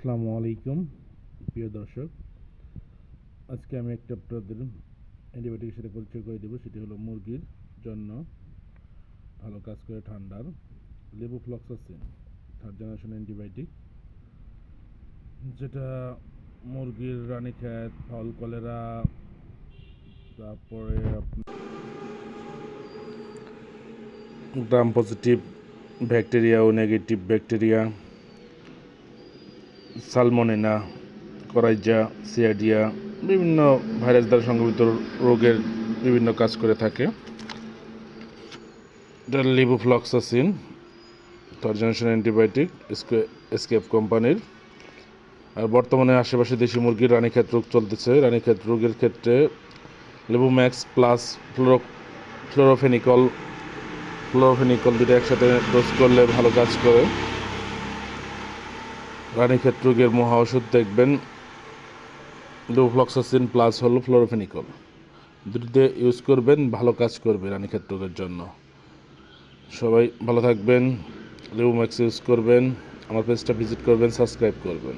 আসসালামু আলাইকুম, প্রিয় দর্শক। আজকে আমি একটা আপনাদের অ্যান্টিবায়োটিকের সাথে পরিচয় করে দেবো। সেটি হলো মুরগির জন্য ভালো কাজ করে ঠান্ডার লেবু ফ্লক্সাসিন থার্ড জেনারেশন অ্যান্টিবায়োটিক, যেটা মুরগির রানীক্ষেত ফল, কলেরা, তারপরে গ্রাম পজিটিভ ব্যাকটেরিয়া ও নেগেটিভ ব্যাকটেরিয়া সালমোনেনা, করাইজা, সিয়াডিয়া বিভিন্ন ভাইরাস দ্বারা সংক্রমিত রোগের বিভিন্ন কাজ করে থাকে। Levofloxacin third generation antibiotic SKF কোম্পানির। আর বর্তমানে আশেপাশে দেশি মুরগির রানীক্ষেত রোগ চলতেছে। রানীক্ষেত রোগের ক্ষেত্রে লেবুম্যাক্স প্লাস ফ্লোরো, ফ্লোরোফেনিকল ফ্লোরোফেনিকল দুটো একসাথে ডোজ করলে ভালো কাজ করে। রানীক্ষেত রোগের মহা ওষুধ দেখবেন। লুফ্লক্সাসিন প্লাস হলো ফ্লোরোফেনিকল দুটিতে ইউজ করবেন, ভালো কাজ করবে রানীক্ষেত রোগের জন্য। সবাই ভালো থাকবেন লিউম্যাক্স ম্যাক্স ইউজ করবেন, আমার পেজটা ভিজিট করবেন সাবস্ক্রাইব করবেন।